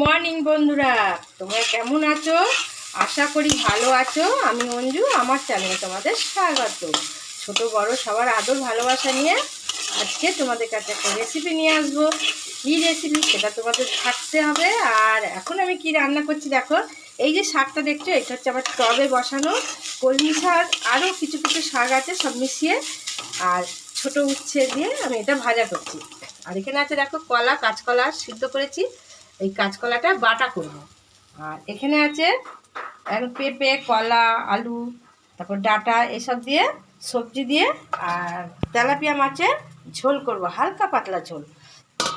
Morning বন্ধুরা। তোমরা কেমন আছো? আশা করি ভালো আছো। আমি অঞ্জু আমার চ্যানেলে তোমাদের স্বাগত। ছোট, বড়, সবার আদর, ভালোবাসা নিয়ে আজকে তোমাদের কাছে একটা রেসিপি নিয়ে আসব। কী রেসিপি সেটা তোমাদের থাকতে হবে। আর এখন আমি কি রান্না করছি দেখো? এই যে শাকটা দেখছ, এটা হচ্ছে আমার টবে বসানো কলমি শাক। আরও কিছু কিছু শাক আছে, সব মিশিয়ে। আর ছোট উচ্ছে দিয়ে আমি এটা ভাজা করছি। আর এখানে আছে দেখো, কলা, কাঁচকলা সিদ্ধ করেছি। এই কাঁচকলাটা বাটা করব। আর এখানে আছে পেঁপে, কলা, আলু, তারপর ডাটা এসব দিয়ে, সবজি দিয়ে, আর তেলাপিয়া মাছের ঝোল করব, হালকা পাতলা ঝোল।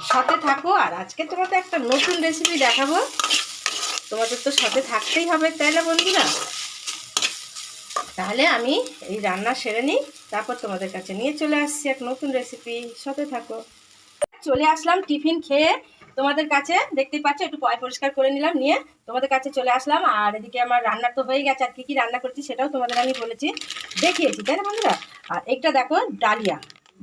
সাথে থাকো, আর আজকে তোমাদের একটা নতুন রেসিপি দেখাবো। তোমাদের তো সাথে থাকতেই হবে, তাই না বন্ধুরা? তাহলে আমি এই রান্না সেরে নিই, তারপর তোমাদের কাছে নিয়ে চলে আসছি এক নতুন রেসিপি সাথে থাকো। চলে আসলাম টিফিন খেয়ে তোমাদের কাছে, দেখতেই পাচ্ছ, একটু পরিষ্কার করে নিলাম, নিয়ে তোমাদের কাছে চলে আসলাম। আর এদিকে আমার রান্না তো হয়ে গেছে, আর কী কী রান্না করেছি সেটাও তোমাদের আমি বলেছি, দেখিয়েছি, তাই না বন্ধুরা? আর একটা দেখো, ডালিয়া।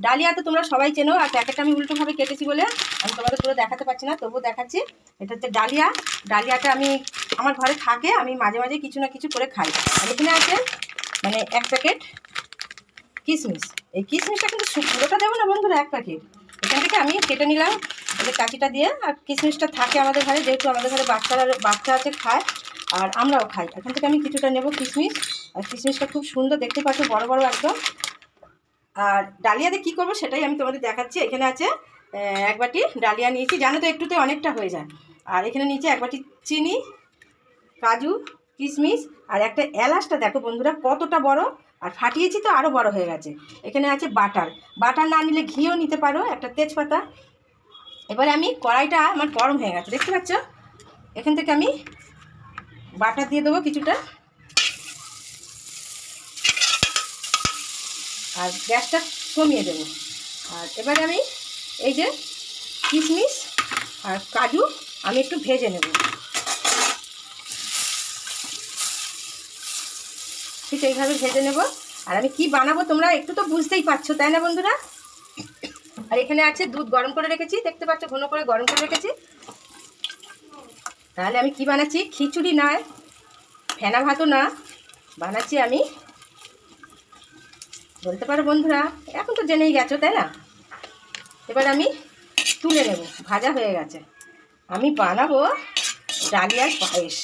ডালিয়া তো তোমরা সবাই চেনো, আর প্যাকেটটা আমি উল্টোভাবে কেটেছি বলে আমি তোমাদের পুরো দেখাতে পারছি না, তবুও দেখাচ্ছি। এটা হচ্ছে ডালিয়া। ডালিয়াটা আমি, আমার ঘরে থাকে, আমি মাঝে মাঝে কিছু না কিছু করে খাই। আর এখানে আছে মানে এক প্যাকেট কিশমিশ এই কিশমিশটা কিন্তু পুরোটা দেবো না বন্ধুরা, এক প্যাকেট? এখান থেকে আমি কেটে নিলাম, এই কাঁচিটা দিয়ে। আর কিশমিশটা থাকে আমাদের ঘরে, যেহেতু আমাদের ঘরে বাচ্চারা, বাচ্চা আছে খায়, আর আমরাও খাই। এখান থেকে আমি কিছুটা নেব কিশমিশ। আর কিশমিশটা খুব সুন্দর, দেখতে পাচ্ছ বড় বড় একদম। আর ডালিয়াতে কি করব সেটাই আমি তোমাদের দেখাচ্ছি। এখানে আছে এক বাটি ডালিয়া নিয়েছি। জানো তো, একটুতে অনেকটা হয়ে যায়। আর এখানে নিচে এক বাটি চিনি, কাজু, কিশমিশ, আর একটা এলাচটা। দেখো বন্ধুরা, কতটা বড়। আর ফাটিয়েছি তো আরও বড় হয়ে গেছে। এখানে আছে বাটার। বাটার না নিলে ঘিও নিতে পারো, একটা তেজপাতা। এবারে আমি কড়াইটা আমার গরম হয়ে গেছে, দেখতে পাচ্ছ? এখান থেকে আমি বাটার দিয়ে দেবো কিছুটা। আর গ্যাসটা কমিয়ে দেবো। আর এবারে আমি এই যে কিশমিশ আর কাজু আমি একটু ভেজে নেব। ঠিক এইভাবে ভেজে নেব। আর আমি কি বানাবো তোমরা একটু তো বুঝতেই পারছ, তাই না বন্ধুরা? আর এখানে আছে দুধ গরম করে রেখেছি, দেখতে পাচ্ছ ঘন করে গরম করে রেখেছি। তাহলে আমি কি বানাচ্ছি? খিচুড়ি নয়, ফেনা ভাতও না, বানাচ্ছি আমি। বলতে পারো বন্ধুরা, এখন তো জেনেই গেছো, তাই না? এবার আমি তুলে নেব, ভাজা হয়ে গেছে। আমি বানাবো ডালিয়ার পায়েস।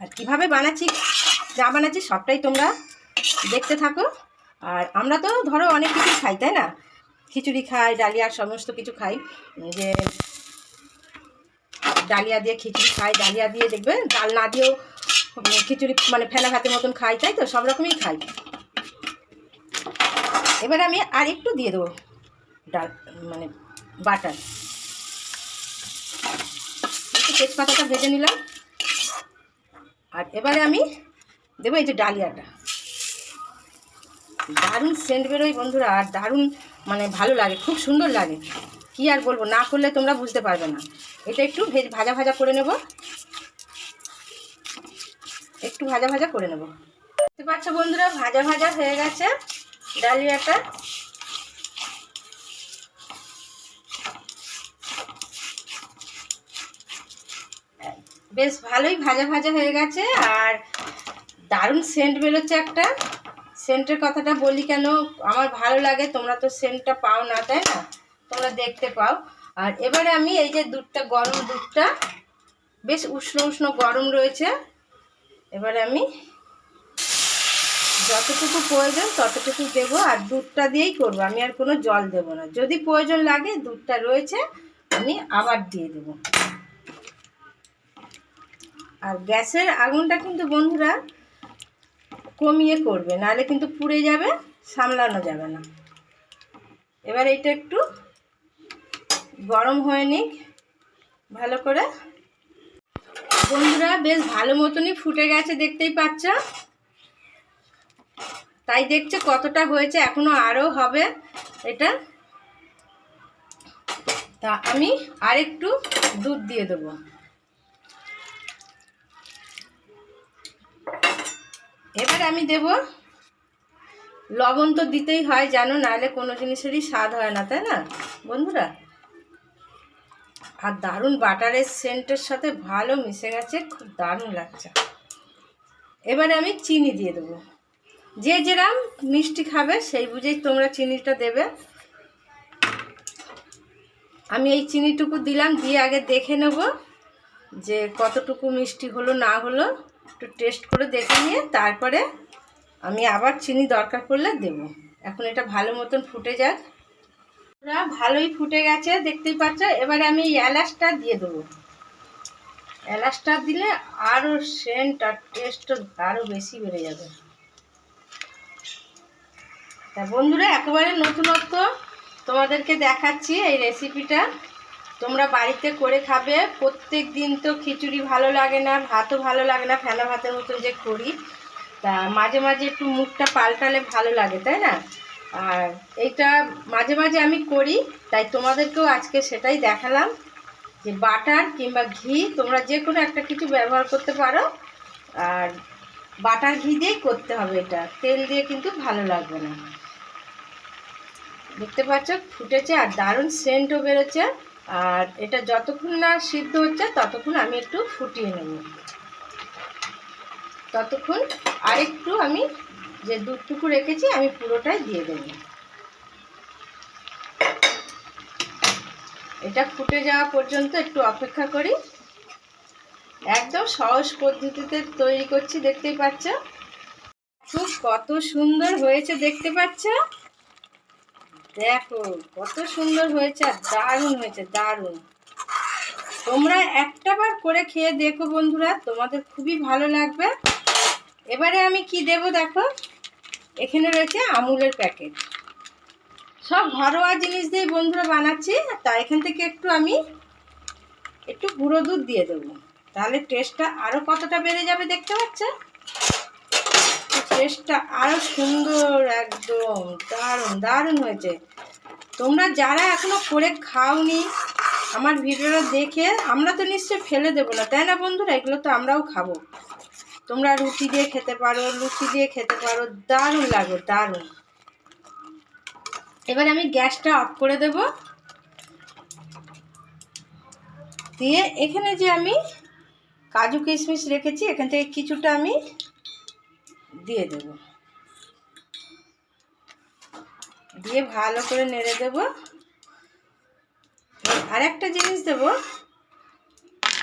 আর কীভাবে বানাচ্ছি যা বানাচ্ছি, সবটাই তোমরা দেখতে থাকো। আর আমরা তো ধরো অনেক কিছু খাই, তাই না? খিচুড়ি খাই ডালিয়ার সমস্ত কিছু খাই। যে ডালিয়া দিয়ে খিচুড়ি খাই, ডালিয়া দিয়ে দেখবে ডাল না দিয়েও খিচুড়ি মানে ফেলা ভাতের মতন খাই, তাই তো? সব রকমই খাই। এবার আমি আর একটু দিয়ে দেবো ডাল মানে বাটার। একটু তেজপাতাটা ভেজে নিলাম। আর এবারে আমি দেবো এই যে ডালিয়াটা। দারুণ সেন্ট বেরোয় বন্ধুরা, আর দারুণ মানে ভালো লাগে, খুব সুন্দর লাগে। কি আর বলব, না করলে তোমরা বুঝতে পারবে না। এটা একটু ভেজ, ভাজা ভাজা করে নেব। একটু ভাজা ভাজা করে নেব। দেখতে পাচ্ছ বন্ধুরা, ভাজা ভাজা হয়ে গেছে ডালিয়াটা। বেশ ভালোই ভাজা ভাজা হয়ে গেছে, আর দারুণ সেন্ট বেরোচ্ছে একটা। সেন্টের কথাটা বলি কেন? আমার ভালো লাগে, তোমরা তো সেন্টটা পাও না, তাই না? তোমরা দেখতে পাও। আর এবারে আমি এই যে দুধটা, গরম দুধটা, বেশ উষ্ণ উষ্ণ গরম রয়েছে। এবারে আমি যতটুকু প্রয়োজন ততটুকু দেব আর দুধটা দিয়েই করব। আমি আর কোনো জল দেব না। যদি প্রয়োজন লাগে, দুধটা রয়েছে, আমি আবার দিয়ে দেব। আর গ্যাসের আগুনটা কিন্তু বন্ধুরা কমিয়ে করবে, নাহলে কিন্তু পুড়ে যাবে, সামলানো যাবে না। এবার এটা একটু গরম হয়ে নিক, ভালো করে। বন্ধুরা, বেশ ভালো মতনই ফুটে গেছে, দেখতেই পাচ্ছ। তাই দেখছে কতটা হয়েছে, এখনও আরও হবে এটা। তা আমি আরেকটু দুধ দিয়ে দেবো। এবার আমি দেব লবণ তো দিতেই হয়, জানো, নাহলে কোনো জিনিসেরই স্বাদ হয় না, তাই না? বন্ধুরা, আর দারুণ বাটারের সেন্টের সাথে ভালো মিশে গেছে, খুব দারুণ লাগছে। এবারে আমি চিনি দিয়ে দেবো। যে যেরাম মিষ্টি খাবে, সেই বুঝেই তোমরা চিনিটা দেবে। আমি এই চিনিটুকু দিলাম, দিয়ে আগে দেখে নেব যে কতটুকু মিষ্টি হলো, না হলো। একটু টেস্ট করে দেখে নিয়ে তারপরে আমি আবার চিনি দরকার পড়লে দেব। এখন এটা ভালো মতন ফুটে যাক। ওরা ভালোই ফুটে গেছে, দেখতেই পাচ্ছ? এবারে আমি এলাচটা দিয়ে দেবো। এলাচটা দিলে আরও সেন্ট আর টেস্ট আরও বেশি বেড়ে যাবে। তা বন্ধুরা, একেবারে নতুনত্ব তোমাদেরকে দেখাচ্ছি এই রেসিপিটা তোমরা বাড়িতে করে খাবে। প্রত্যেক দিন তো খিচুড়ি ভালো লাগে না, ভাতও ভালো লাগে না ফেনা ভাতের মতন যে করি। তা মাঝে মাঝে একটু মুখটা পাল্টালে ভালো লাগে, তাই না? আর এইটা মাঝে মাঝে আমি করি, তাই তোমাদেরকেও আজকে সেটাই দেখালাম যে বাটার কিংবা ঘি, তোমরা যে কোনো একটা কিছু ব্যবহার করতে পারো। আর বাটার ঘি দিয়েই করতে হবে এটা, তেল দিয়ে কিন্তু ভালো লাগবে না। দেখতে পাচ্ছ, ফুটেছে আর দারুণ সেন্টও বেরোচ্ছে। আর এটা যতক্ষণ না সিদ্ধ হচ্ছে, ততক্ষণ আমি একটু ফুটিয়ে নেব। ততক্ষণ আরেকটু আমি যে দুধটুকু রেখেছি, আমি পুরোটাই দিয়ে দেব। এটা ফুটে যাওয়া পর্যন্ত একটু অপেক্ষা করি। একদম সহজ পদ্ধতিতে তৈরি করছি, দেখতেই পাচ্ছ। খুব কত সুন্দর হয়েছে, দেখতে পাচ্ছ? দেখো, কত সুন্দর হয়েছে আর দারুণ হয়েছে, দারুণ। তোমরা একটা বার করে খেয়ে দেখো বন্ধুরা, তোমাদের খুবই ভালো লাগবে। এবারে আমি কি দেব দেখো? এখানে রয়েছে আমুলের প্যাকেট। সব ঘরোয়া জিনিস দিয়ে বন্ধুরা বানাচ্ছি তা এখান থেকে একটু আমি একটু গুঁড়ো দুধ দিয়ে দেবো। তাহলে টেস্টটা আরও কতটা বেড়ে যাবে দেখতে পাচ্ছ? টেস্টটা আরও সুন্দর একদম, দারুণ দারুণ হয়েছে। তোমরা যারা এখনও করে খাওনি আমার ভিডিওটা দেখে, আমরা তো নিশ্চয়ই ফেলে দেবো না, তাই না বন্ধুরা? এগুলো তো আমরাও খাব। তোমরা রুটি দিয়ে খেতে পারো, লুচি দিয়ে খেতে পারো, দারুণ লাগবে দারুণ। এবার আমি গ্যাসটা অফ করে দেব। দিয়ে এখানে যে আমি কাজু কিশমিশ রেখেছি, এখান থেকে কিছুটা আমি দিয়ে দেব। দিয়ে ভালো করে নেড়ে দেব। আর একটা জিনিস দেব।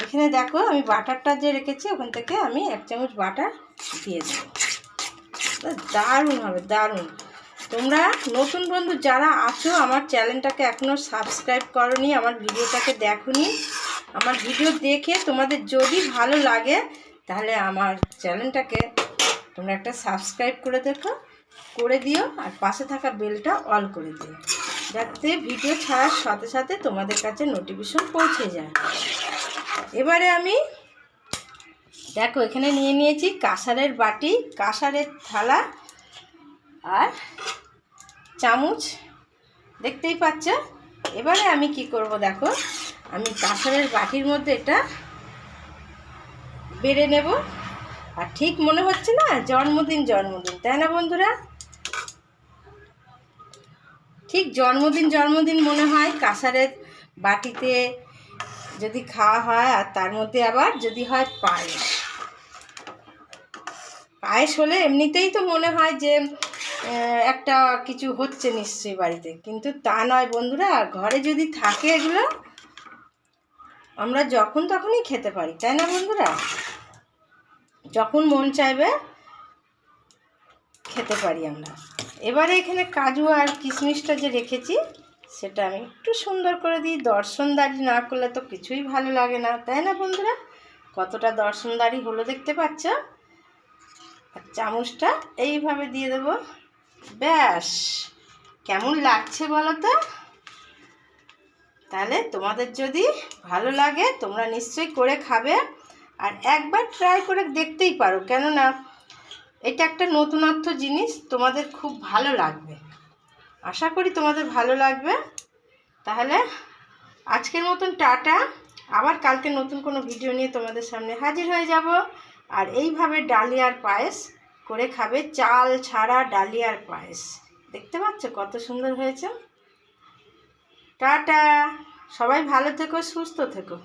এখানে দেখো, আমি বাটারটা যে রেখেছি, ওখান থেকে আমি এক চামচ বাটার দিয়ে দেবো। দারুণ হবে, দারুণ। তোমরা নতুন বন্ধু যারা আছো, আমার চ্যানেলটাকে এখনও সাবস্ক্রাইব করনি, আমার ভিডিওটাকে দেখোনি, আমার ভিডিও দেখে তোমাদের যদি ভালো লাগে, তাহলে আমার চ্যানেলটাকে তোমরা একটা সাবস্ক্রাইব করে দেখো, করে দিও, আর পাশে থাকা বেলটা অল করে দিও, যাতে ভিডিও ছাড়ার সাথে সাথে তোমাদের কাছে নোটিফিকেশন পৌঁছে যায়। এবারে আমি দেখো, এখানে নিয়ে নিয়েছি কাঁসারের বাটি, কাঁসারের থালা আর চামচ। দেখতেই পাচ্ছ? এবারে আমি কি করব দেখো, আমি কাঁসারের বাটির মধ্যে এটা বেড়ে নেব। আর ঠিক মনে হচ্ছে না? জন্মদিন জন্মদিন, তাই না বন্ধুরা? ঠিক জন্মদিন জন্মদিন মনে হয় কাঁসারের বাটিতে যদি খাওয়া হয় আর তার মধ্যে আবার যদি হয় পায়েস। পায়েস হলে এমনিতেই তো মনে হয় যে একটা কিছু হচ্ছে নিশ্চয়ই বাড়িতে। কিন্তু তা নয় বন্ধুরা, ঘরে যদি থাকে এগুলো, আমরা যখন তখনই খেতে পারি, তাই না বন্ধুরা? যখন মন চাইবে খেতে পারি আমরা। এবারে এখানে কাজু আর কিশমিশটা যে রেখেছি, সেটা আমি একটু সুন্দর করে দিই। দর্শনদারি না করলে তো কিছুই ভালো লাগে না, তাই না বন্ধুরা? কতটা দর্শনদারি হলো দেখতে পাচ্ছ? আর চামচটা এইভাবে দিয়ে দেব। ব্যাস, কেমন লাগছে বলো তো? তাহলে তোমাদের যদি ভালো লাগে তোমরা নিশ্চয়ই করে খাবে। আর একবার ট্রাই করে দেখতেই পারো। কেননা এটা একটা নতুনত্ব জিনিস, তোমাদের খুব ভালো লাগবে। আশা করি তোমাদের ভালো লাগবে। তাহলে আজকের মতন টাটা। আবার কালকে নতুন কোনো ভিডিও নিয়ে তোমাদের সামনে হাজির হয়ে যাব। আর এইভাবে ডালিয়ার পায়েস করে খাবে চাল ছাড়া ডালিয়ার পায়েস। দেখতে পাচ্ছ কত সুন্দর হয়েছে? টাটা! সবাই ভালো থেকো, সুস্থ থেকো।